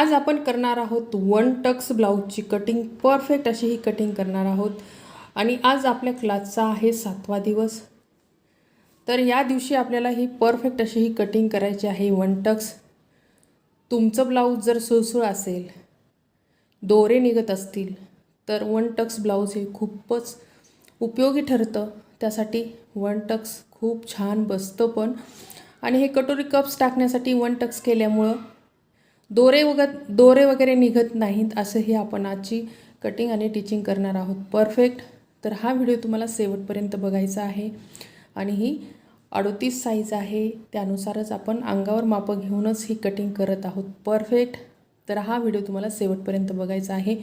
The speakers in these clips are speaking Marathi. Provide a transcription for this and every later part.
आज आपण करणार आहोत वन टक्स ब्लाऊजची कटिंग परफेक्ट अशी ही कटिंग करणार आहोत. आणि आज आपल्या क्लासचा आहे सातवा दिवस. तर या दिवशी आपल्याला ही परफेक्ट अशी ही कटिंग करायची आहे वन टक्स. तुमचं ब्लाऊज जर सुळसुळ असेल दोरे निघत असतील तर वन टक्स ब्लाऊज हे खूपच उपयोगी ठरतं. त्यासाठी वन टक्स खूप छान बसतं पण. आणि हे कटोरी कप्स टाकण्यासाठी वन टक्स केल्यामुळं दोरे वगत दोरे वगैरे निघत नाहीत असंही आपण आजची कटिंग आणि टिचिंग करणार आहोत. परफेक्ट तर हा व्हिडिओ तुम्हाला शेवटपर्यंत बघायचा आहे. आणि ही अडोतीस साईज आहे. त्यानुसारच आपण अंगावर मापं घेऊनच ही कटिंग करत आहोत. परफेक्ट तर हा व्हिडिओ तुम्हाला शेवटपर्यंत बघायचा आहे.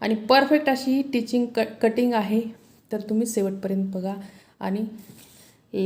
आणि परफेक्ट अशी ही टिचिंग क कटिंग आहे. तर तुम्ही शेवटपर्यंत बघा. आणि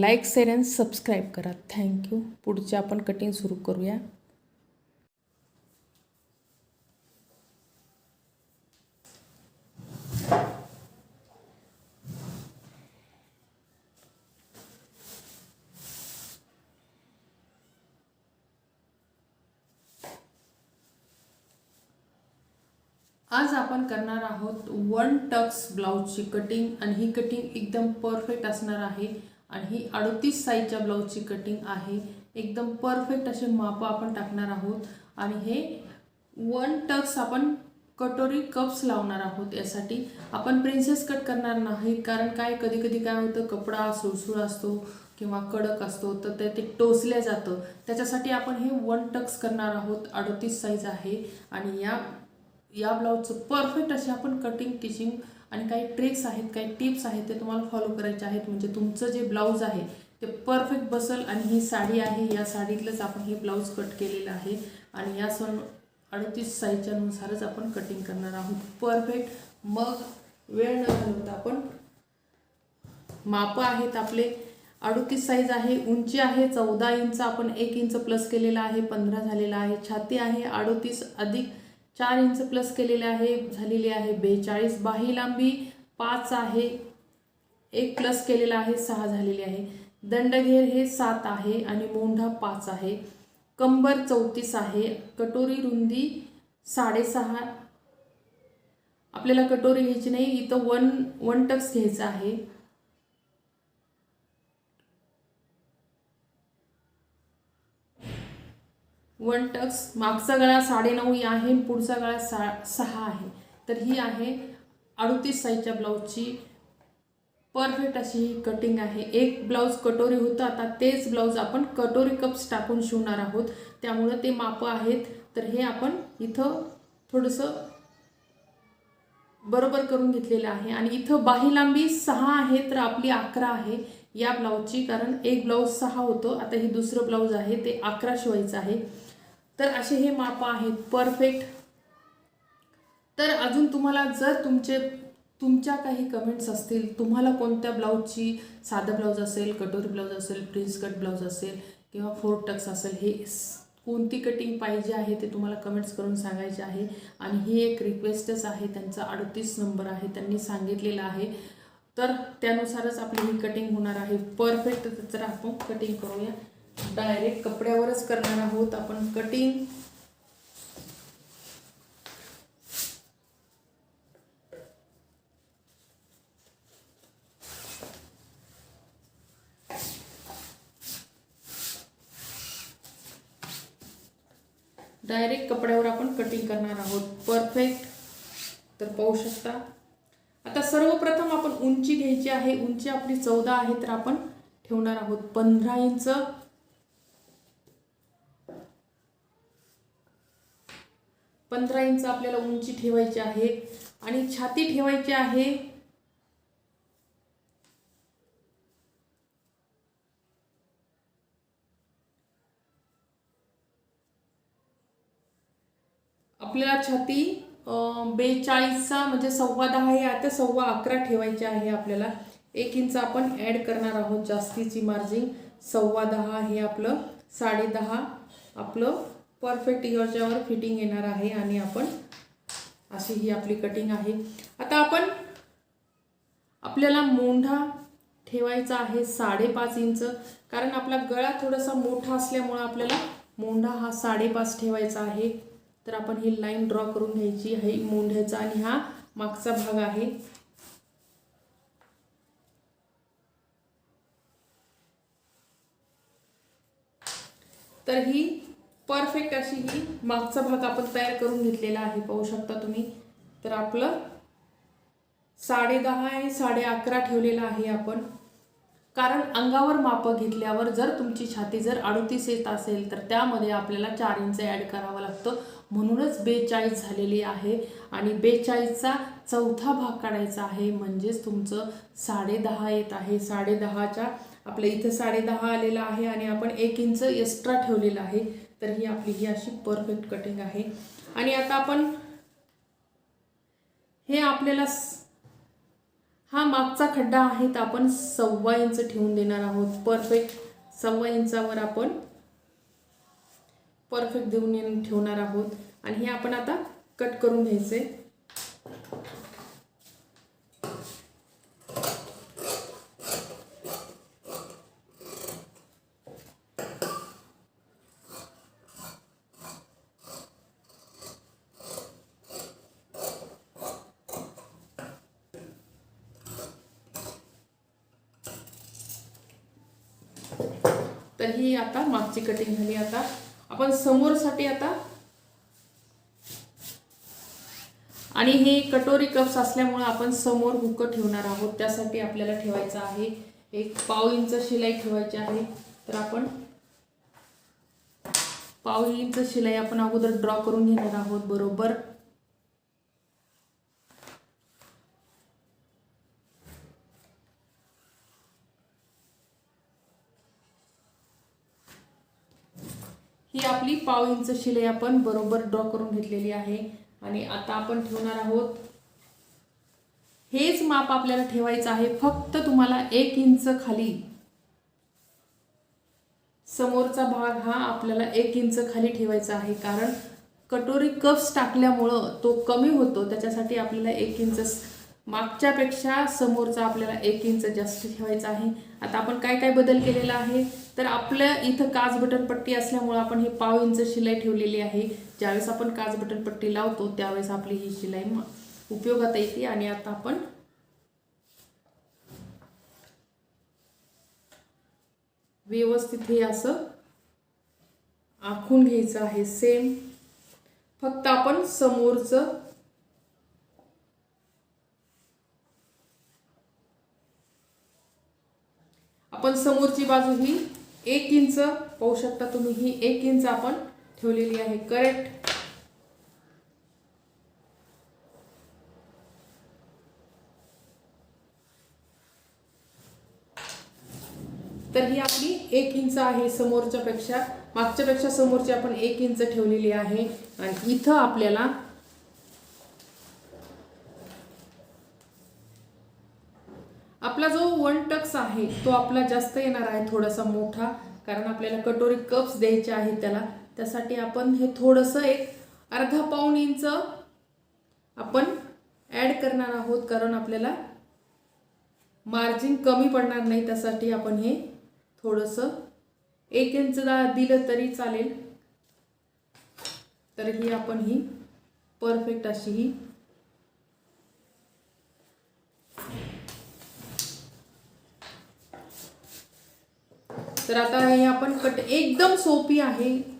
लाईक शेअर अँड सबस्क्राईब करा. थँक्यू पुढचे आपण कटिंग सुरू करूया. आज आपण करणार आहोत वन टक्स ब्लाऊजची कटिंग आणि ही कटिंग एकदम परफेक्ट असणार आहे. आणि ही अडतीस साईजच्या ब्लाऊजची कटिंग आहे. एकदम परफेक्ट असे मापं आपण टाकणार आहोत. आणि हे वन टक्स आपण कटोरी कप्स लावणार आहोत यासाठी. आपण प्रिन्सेस कट करणार नाही कारण काय? कधी कधी काय होतं कपडा सुळसुळ असतो किंवा कडक असतो तर ते ते टोचल्या जातं. त्याच्यासाठी आपण हे वन टक्स करणार आहोत अडतीस साईज आहे. आणि या या ब्लाऊजचं परफेक्ट अशी आपण कटिंग टिचिंग आणि काही ट्रिक्स आहेत काही टिप्स आहेत ते तुम्हाला फॉलो करायचे आहेत. म्हणजे तुमचं जे ब्लाऊज आहे ते परफेक्ट बसल आणि ही साडी आहे. या साडीतलंच आपण हे ब्लाऊज कट केलेलं आहे. आणि या सण अडतीस साईजच्यानुसारच आपण कटिंग करणार आहोत. परफेक्ट मग वेळ न घालवता आपण मापं आहेत आपले. अडतीस साईज आहे उंची आहे चौदा इंच आपण एक इंच प्लस केलेला आहे पंधरा झालेला आहे छाती आहे अडतीस अधिक चार इंच प्लस केलेले आहे झालेली आहे बेचाळीस. बाही लांबी पाच आहे एक प्लस केलेला आहे सहा झालेली आहे. दंडघेर हे सात आहे आणि मोंढा पाच आहे. कंबर चौतीस आहे. कटोरी रुंदी साडेसहा. आपल्याला कटोरी घ्यायची नाही इथं वन वन टक्स घ्यायचं आहे. वन टक्स मागचा गळा साडेनऊ आहे पुढचा गळा सा सहा आहे. तर ही आहे अडतीस साईजच्या ब्लाऊजची. परफेक्ट अशी ही कटिंग आहे. एक ब्लाऊज कटोरी होतं आता तेच ब्लाऊज आपण कटोरी कप्स टाकून शिवणार आहोत. त्यामुळं ते मापं आहेत. तर हे आपण इथं थोडंसं बरोबर करून घेतलेलं आहे. आणि इथं बाही लांबी सहा आहे तर आपली अकरा आहे या ब्लाऊजची. कारण एक ब्लाऊज सहा होतं आता हे दुसरं ब्लाऊज आहे ते अकरा शिवायचं आहे. तर असे हे माप आहेत. परफेक्ट तर अजून तुम्हाला जर तुमचे तुमच्या काही कमेंट्स असतील तुम्हाला कोणत्या ब्लाऊजची साधं ब्लाऊज असेल कटोरी ब्लाऊज असेल प्रिन्स कट ब्लाऊज असेल किंवा फोर टक्स असेल हे कोणती कटिंग पाहिजे आहे ते तुम्हाला कमेंट्स करून सांगायचे आहे. आणि ही एक रिक्वेस्टच आहे त्यांचा अडतीस नंबर आहे त्यांनी सांगितलेला आहे. तर त्यानुसारच आपली ही कटिंग होणार आहे. परफेक्ट तर आपण कटिंग करूया. डायरेक्ट कपड्यावरच करणार आहोत आपण कटिंग. डायरेक्ट कपड्यावर आपण कटिंग करणार आहोत. परफेक्ट तर पाहू शकता. आता सर्वप्रथम आपण उंची घ्यायची आहे. उंची आपली चौदा आहे तर आपण ठेवणार आहोत पंधरा इंच. पंधरा इंच आपल्याला उंची ठेवायची आहे आणि छाती ठेवायची आहे. आपल्याला छाती बेचाळीसचा म्हणजे सव्वा दहा हे आता सव्वा अकरा ठेवायचे आहे आपल्याला. एक इंच आपण ॲड करणार आहोत जास्तीची मार्जिन सव्वा दहा हे आपलं साडे दहा आपलं परफेक्ट याच्यावर फिटिंग येणार आहे आणि आपण अशी ही आपली कटिंग आहे. आता आपण आपल्याला मोंढा ठेवायचा आहे साडेपाच इंच कारण आपला गळा थोडासा मोठा असल्यामुळं आपल्याला मोंढा हा साडेपाच ठेवायचा आहे. तर आपण ही लाईन ड्रॉ करून घ्यायची हे मोंढ्याचा आणि हा मागचा भाग आहे. तर ही परफेक्ट अशी ही मागचा भाग आपण तयार करून घेतलेला आहे. पाहू शकता तुम्ही. तर आपलं साडे दहा आहे साडे अकरा ठेवलेला आहे आपण. कारण अंगावर मापं घेतल्यावर जर तुमची छाती जर अडतीस येत असेल तर त्यामध्ये आपल्याला चार इंच ॲड करावं लागतं. म्हणूनच बेचाळीस झालेली आहे. आणि बेचाळीसचा चौथा भाग काढायचा आहे. म्हणजेच तुमचं साडे दहा येत आहे. साडे दहाच्या आपल्या इथं साडे दहा आलेला आहे आणि आपण एक इंच एक्स्ट्रा ठेवलेलं आहे. तर ही आपली ही अशी परफेक्ट कटिंग आहे. आणि आता आपण हे आपल्याला हा मागचा खड्डा आहे तर आपण सव्वा इंच ठेवून देणार आहोत. परफेक्ट सव्वा इंचावर आपण परफेक्ट देऊन ठेवणार आहोत. आणि हे आपण आता कट करून घ्यायचे तर ही आता मागची कटिंग झाली. आता आपण समोरसाठी आता आणि हे कटोरी कप्स असल्यामुळे आपण समोर हुक ठेवणार आहोत. त्यासाठी आपल्याला ठेवायचं आहे एक पाव इंच शिलाई ठेवायची आहे. तर आपण पाव इंच शिलाई आपण अगोदर ड्रॉ करून घेणार आहोत. बरोबर? ही आपली पाव इंच शिलाई आपण बरोबर ड्रॉ करून घेतलेली आहे. आणि आता आपण ठेवणार आहोत. हेच माप आपल्याला ठेवायचं आहे. फक्त तुम्हाला एक इंच खाली. समोरचा भाग हा आपल्याला एक इंच खाली ठेवायचा आहे. कारण कटोरी कप्स टाकल्यामुळं तो कमी होतो. त्याच्यासाठी आपल्याला एक इंच मागच्यापेक्षा समोरचा आपल्याला एक इंच जास्त ठेवायचा आहे. आता आपण काय काय बदल केलेला आहे? तर आपल्या इथं काच बटन पट्टी असल्यामुळं आपण हे पाव इंच शिलाई ठेवलेली आहे. ज्यावेळेस आपण काच बटन पट्टी लावतो त्यावेळेस आपली ही शिलाई उपयोगात येते आणि आता आपण व्यवस्थित हे असं आखून घ्यायचं आहे. सेम. फक्त आपण समोरचं आपण समोरची बाजू ही एक इंच पाहू शकता तुम्ही ही एक इंच आपण ठेवलेली आहे. करेक्ट तर ही आपली एक इंच आहे समोरच्या पेक्षा मागच्या पेक्षा समोरची आपण एक इंच ठेवलेली आहे. आणि इथं आपल्याला आपला जो वन टक्स आहे. तो आपला जास्त येणार आहे थोडासा मोठा कारण आपल्याला कटोरी कप्स द्यायचे आहेत त्याला. त्यासाठी आपण हे थोडंसं एक अर्धा पाऊण इंच आपण ॲड करणार आहोत कारण आपल्याला मार्जिन कमी पडणार नाही. त्यासाठी आपण हे थोडंसं एक इंच दा- दिलं तरी चालेल. तर ही आपण ही परफेक्ट अशी ही तर आता हे आपण कट एकदम सोपी आहे.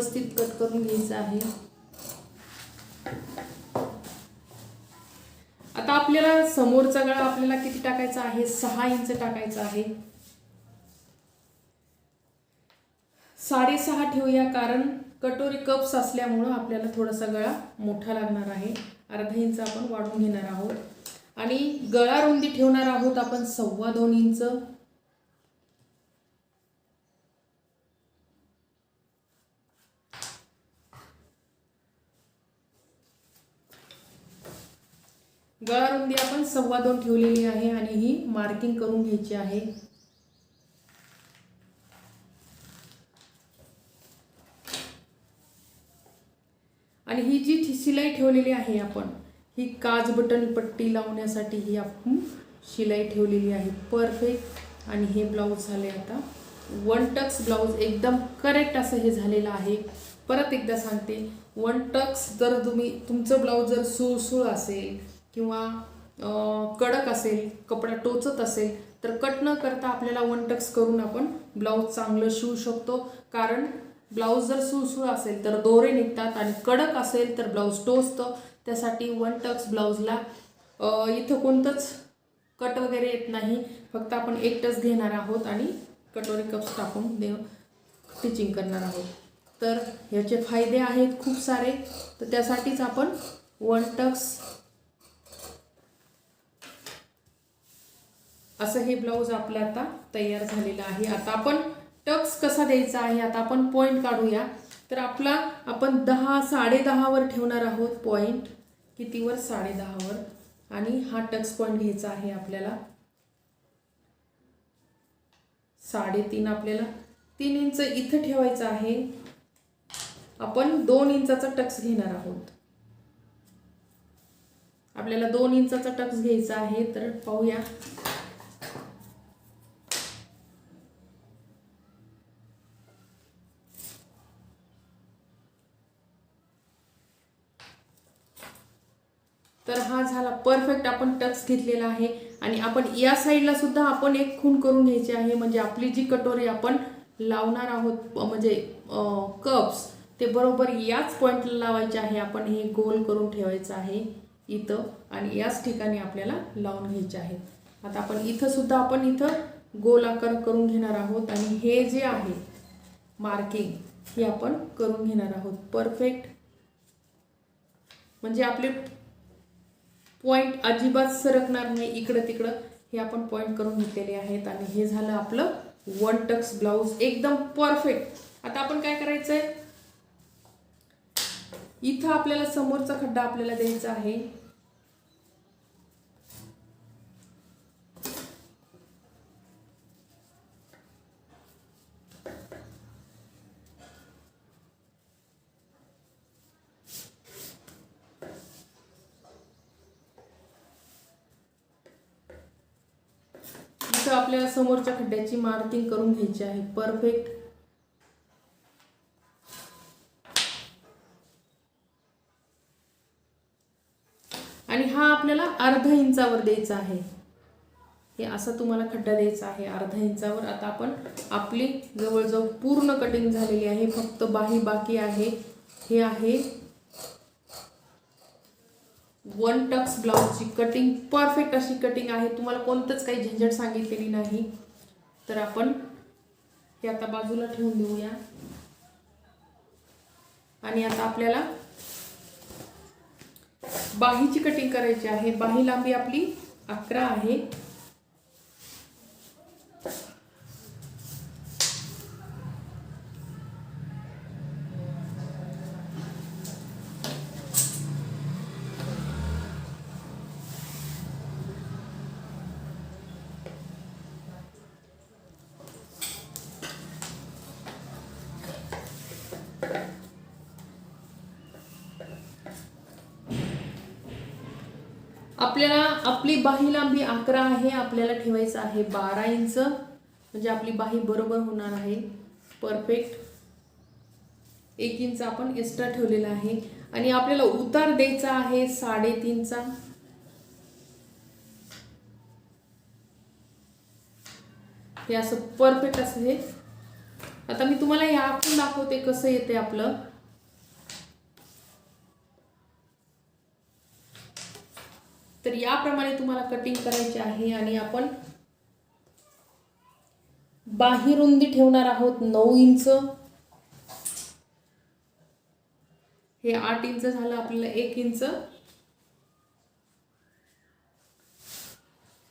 व्यवस्थित कट करून घ्यायचं आहे. आता आपल्याला समोरचा गळा आपल्याला किती टाकायचा आहे? सहा इंच टाकायचा आहे. साडेसहा ठेवूया कारण कटोरी कप्स असल्यामुळं आपल्याला थोडासा गळा मोठा लागणार आहे. अर्धा इंच आपण वाढून घेणार आहोत. आणि गळा रुंदी ठेवणार आहोत आपण सव्वा दोन इंच. गळा रुंदी आपण सव्वा दोन ठेवलेली आहे आणि ही मार्किंग करून घ्यायची आहे. आणि ही जी शिलाई ठेवलेली आहे आपण ही काज बटन पट्टी लावण्यासाठी ही आपण शिलाई ठेवलेली आहे. परफेक्ट आणि हे ब्लाऊज झाले आता. वन टक्स ब्लाऊज एकदम करेक्ट असं हे झालेलं आहे. परत एकदा सांगते. वन टक्स जर तुम्ही तुमचं ब्लाऊज जर सुळसुळ असेल किंवा कडक असेल कपडा टोचत असेल तर कट न करता आपल्याला वन टक्स करून आपण ब्लाऊज चांगलं शिवू शकतो. कारण ब्लाऊज जर सुळसुळ असेल तर दोरे निघतात आणि कडक असेल तर ब्लाऊज टोचतं. त्यासाठी वन टक्स ब्लाऊजला इथं कोणतंच कट वगैरे येत नाही. फक्त आपण एक टच घेणार आहोत आणि कटोरी कप्स टाकून देव स्टिचिंग करणार आहोत. तर ह्याचे फायदे आहेत खूप सारे. तर त्यासाठीच आपण वन टक्स असं हे ब्लाऊज आपलं आता तयार झालेलं आहे. आता आपण टक्स कसा द्यायचा आहे? आता आपण पॉईंट काढूया. तर आपला आपण दहा साडेदहावर ठेवणार आहोत पॉईंट कितीवर? साडेदहावर आणि हा टक्स पॉईंट घ्यायचा आहे आपल्याला. साडेतीन आपल्याला. तीन इंच इथं ठेवायचं आहे. आपण दोन इंचाचा टक्स घेणार आहोत. आपल्याला दोन इंचाचा टक्स घ्यायचा आहे. तर पाहूया. तर हा झाला परफेक्ट आपण टक्स घेतलेला आहे. आणि आपण या साईडला सुद्धा आपण एक खून करून घ्यायची आहे. म्हणजे आपली जी कटोरी आपण लावणार आहोत म्हणजे कप्स ते बरोबर याच पॉईंटला लावायचे आहे. आपण हे गोल करून ठेवायचं आहे इथं. आणि याच ठिकाणी आपल्याला लावून घ्यायचे आहे. आता आपण इथं सुद्धा आपण इथं गोल आकार करून घेणार आहोत. आणि हे जे आहे मार्किंग हे आपण करून घेणार आहोत. परफेक्ट म्हणजे आपले पॉईंट अजिबात सरकणार नाही. इकडं तिकडं हे आपण पॉईंट करून घेतलेले आहेत आणि हे झालं आपलं वन टक्स ब्लाऊज एकदम परफेक्ट आता आपण काय करायचंय? इथं आपल्याला समोरचा खड्डा आपल्याला द्यायचा आहे इथं आपल्याला समोरच्या खड्ड्याची मार्किंग करून घ्यायची आहे. परफेक्ट आणि हा आपल्याला अर्धा इंचावर द्यायचा आहे. हे असा तुम्हाला खड्डा द्यायचा आहे. अर्धा इंचावर आता आपण आपली जवळजवळ पूर्ण कटिंग झालेली आहे. फक्त बाही बाकी आहे. हे आहे वन टक्स ब्लाऊजची कटिंग परफेक्ट अशी कटिंग आहे. तुम्हाला कोणतंच काही झंझट सांगितलेली नाही. तर आपण हे आता बाजूला ठेवून देऊया. आणि आता आपल्याला बाहीची कटिंग करायची आहे. बाही लांबी आपली अकरा आहे. आपल्याला आपली बाही लांबी अकरा आहे आपल्याला ठेवायचं आहे बारा इंच. म्हणजे आपली बाही बरोबर होणार आहे. परफेक्ट एक इंच आपण एक्स्ट्रा ठेवलेला आहे. आणि आपल्याला उतार द्यायचा आहे साडेतीनचा. हे असं परफेक्ट असं हे. आता मी तुम्हाला हे आखून दाखवते कसं येते आपलं. तर याप्रमाणे तुम्हाला कटिंग करायची आहे आणि आपण बाही रुंदी ठेवणार आहोत नऊ इंच. हे आठ इंच झालं आपल्याला एक इंच.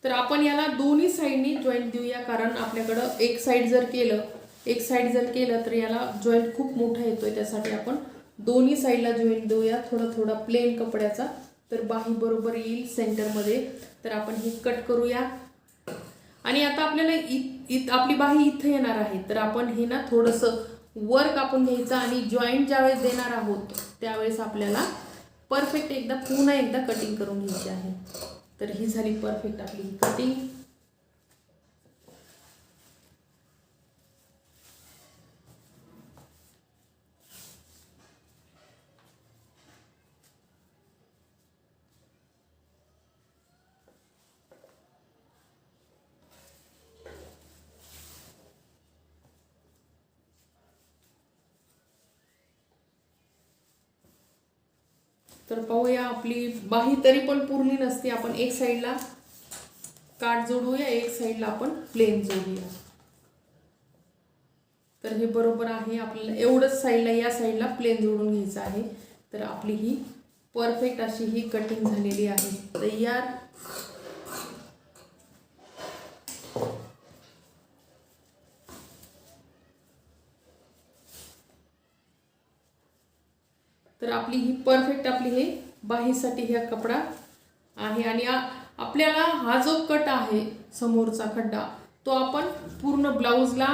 तर आपण याला दोन्ही साईडनी जॉईंट देऊया कारण आपल्याकडं एक साईड जर केलं एक साईड जर केलं तर याला जॉईंट खूप मोठा येतोय त्यासाठी आपण दोन्ही साईडला जॉईंट देऊया थोडा थोडा प्लेन कपड्याचा. तर बाही बरोबर येईल सेंटरमध्ये. तर आपण हे कट करूया. आणि आता आपल्याला इत इत आपली बाही इथं येणार आहे. तर आपण हे ना थोडंसं वर कापून घ्यायचं आणि जॉईंट ज्यावेळेस देणार आहोत त्यावेळेस आपल्याला परफेक्ट एकदा पुन्हा एकदा कटिंग करून घ्यायची आहे. तर ही झाली परफेक्ट आपली कटिंग तर पाहूया आपली बाही तरी पण पूर्ण नसते. आपण एक साईडला काठ जोडूया एक साईडला आपण प्लेन जोडूया. तर हे बरोबर आहे. आपल्याला एवढंच साईडला या साईडला प्लेन जोडून घ्यायचं आहे. तर आपली ही परफेक्ट अशी ही कटिंग झालेली आहे. तयार तर आपली ही परफेक्ट आपली हे बाहीसाठी ह्या कपडा आहे. आणि आपल्याला हा जो कट आहे समोरचा खड्डा तो आपण पूर्ण ब्लाऊजला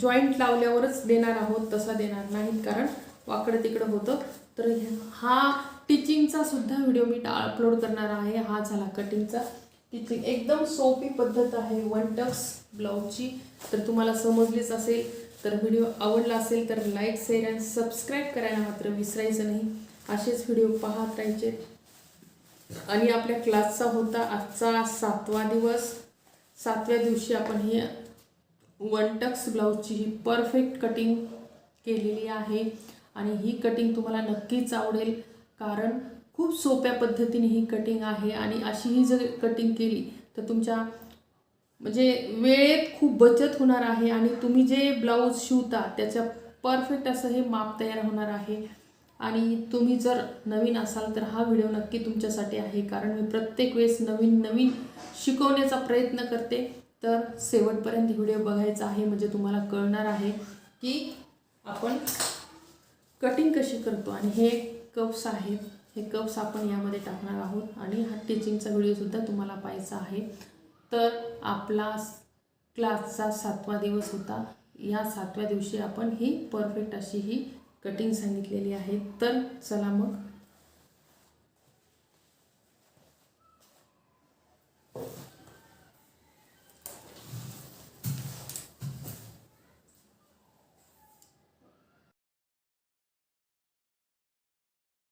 जॉईंट लावल्यावरच देणार आहोत तसा देणार नाहीत कारण वाकडं तिकडं होतं. तर हा टिचिंगचा सुद्धा व्हिडिओ मी अपलोड करणार आहे. हा झाला कटिंगचा टिचिंग एकदम सोपी पद्धत आहे. वन टक्स ब्लाऊजची तर तुम्हाला समजलीच असेल. तर व्हिडिओ आवडला असेल तर लाईक शेअर आणि सबस्क्राईब करायला मात्र विसरायचं नाही. असेच व्हिडिओ पाहत राहायचे. आणि आपल्या क्लासचा होता आजचा सातवा दिवस. सातव्या दिवशी आपण ही वन टक्स ब्लाऊजची ही परफेक्ट कटिंग केलेली आहे. आणि ही कटिंग तुम्हाला नक्कीच आवडेल कारण खूप सोप्या पद्धतीने ही कटिंग आहे. आणि अशी ही जर कटिंग केली तर तुमच्या म्हणजे वेळेत खूप बचत होणार आहे आणि तुम्ही जे ब्लाऊज शिवता त्याच्या परफेक्ट असं हे माप तयार होणार आहे. आणि तुम्ही जर नवीन असाल तर हा व्हिडिओ नक्की तुमच्यासाठी आहे कारण मी प्रत्येक वेळेस नवीन नवीन शिकवण्याचा प्रयत्न करते. तर शेवटपर्यंत व्हिडिओ बघायचा आहे म्हणजे तुम्हाला कळणार आहे की आपण कटिंग कशी करतो. आणि हे कप्स आहेत हे कप्स आपण यामध्ये टाकणार आहोत. आणि हा टिचिंगचा व्हिडिओसुद्धा तुम्हाला पाहायचा आहे. तर आपला क्लासचा सातवा दिवस होता. या सातव्या दिवशी आपण ही परफेक्ट अशी ही कटिंग सांगितलेली आहे. तर चला मग